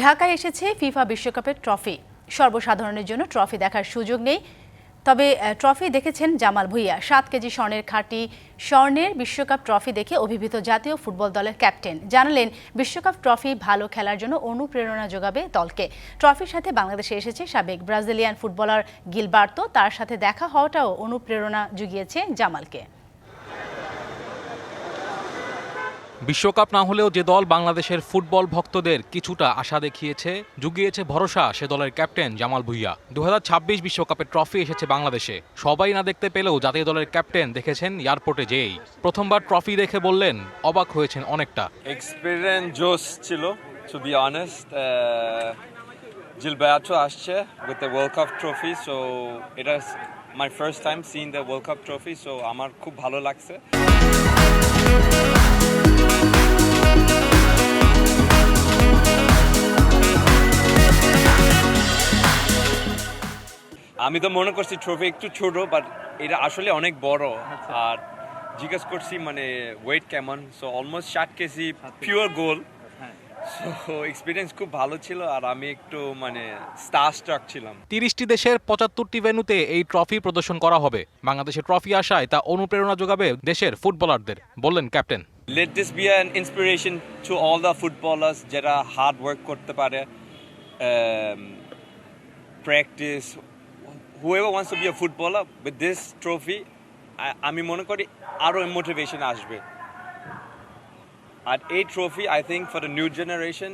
ঢাকায় এসেছে ফিফা বিশ্বকাপের ট্রফি। সর্বসাধারণের জন্য ট্রফি দেখার সুযোগ নেই। তবে ট্রফি দেখেছেন জামাল ভুইয়া। সাত কেজি স্বর্ণের খাঁটি স্বর্ণের বিশ্বকাপ ট্রফি দেখে অভিভূত জাতীয় ফুটবল দলের ক্যাপ্টেন। জানালেন, বিশ্বকাপ ট্রফি ভালো খেলার জন্য অনুপ্রেরণা যোগাবে দলকে। ট্রফির সাথে বাংলাদেশে এসেছে সাবেক ব্রাজিলিয়ান ফুটবলার গিলবার্তো। তার সাথে দেখা হওয়াটাও অনুপ্রেরণা জুগিয়েছে জামালকে। বিশ্বকাপ না হলেও যে দল বাংলাদেশের ফুটবল ভক্তদের কিছুটা আশা দেখিয়েছে, জুগিয়েছে ভরসা, সে দলের ক্যাপ্টেন জামাল ভুইয়া। দু বিশ্বকাপের ট্রফি এসেছে বাংলাদেশে। সবাই না দেখতে পেলেও জাতীয় দলের ক্যাপ্টেন দেখেছেন এয়ারপোর্টে যেই প্রথমবার ট্রফি দেখে বললেন, অবাক হয়েছেন অনেকটা। এক্সপিরিয়েন্স জোস ছিল টু বি অনেস্ট জিলবায়াটো আসছে with the world cup trophy so এটা my first time seen the world cup trophy so আমার খুব ভালো লাগছে। আমি তো মনে করছি ট্রফি একটু ছোট বাট এটা আসলে অনেক বড়। আর জিজ্ঞেস করছি মানে ওয়েট কেমন? সো অলমোস্ট ষাট KG pure gold so experience খুব ভালো ছিল আর আমি একটু মানে স্টার স্ট্রাক ছিলাম। তিরিশটি দেশের পঁচাত্তরটি ভেন্যুতে এই ট্রফি প্রদর্শন করা হবে। বাংলাদেশে ট্রফি আসায় তা অনুপ্রেরণা যোগাবে দেশের ফুটবলারদের বললেন captain let this be an inspiration to all the footballers যারা হার্ড ওয়ার্ক করতে পারে Um, practice whoever wants to be a footballer with this trophy আমি মনে করি আরও মোটিভেশন আসবে। আর এই trophy I think for the new generation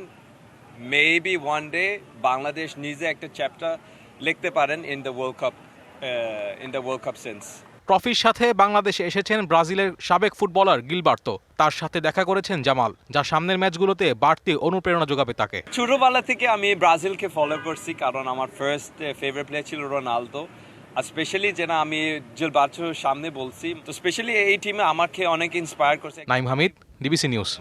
maybe one day Bangladesh নিজে একটা চ্যাপ্টার লিখতে পারেন in the world cup in the world cup sense ট্রফির সাথে বাংলাদেশে এসেছেন ব্রাজিলের সাবেক ফুটবলার গিলবার্তো। তার সাথে দেখা করেছেন জামাল যা সামনের ম্যাচগুলোতে বাড়তি অনুপ্রেরণা যোগাবে তাকে। ছোটবেলা থেকে আমি ব্রাজিলকে ফলো করছি কারণ আমার ফার্স্ট ফেভারিট প্লেয়ার ছিল রোনালদো। আর স্পেশালি যেটা আমি জিল সামনে বলছি তো স্পেশালি এই টিমে আমাকে অনেক ইন্সপায়ার করছে। Naim Hamid DBC news.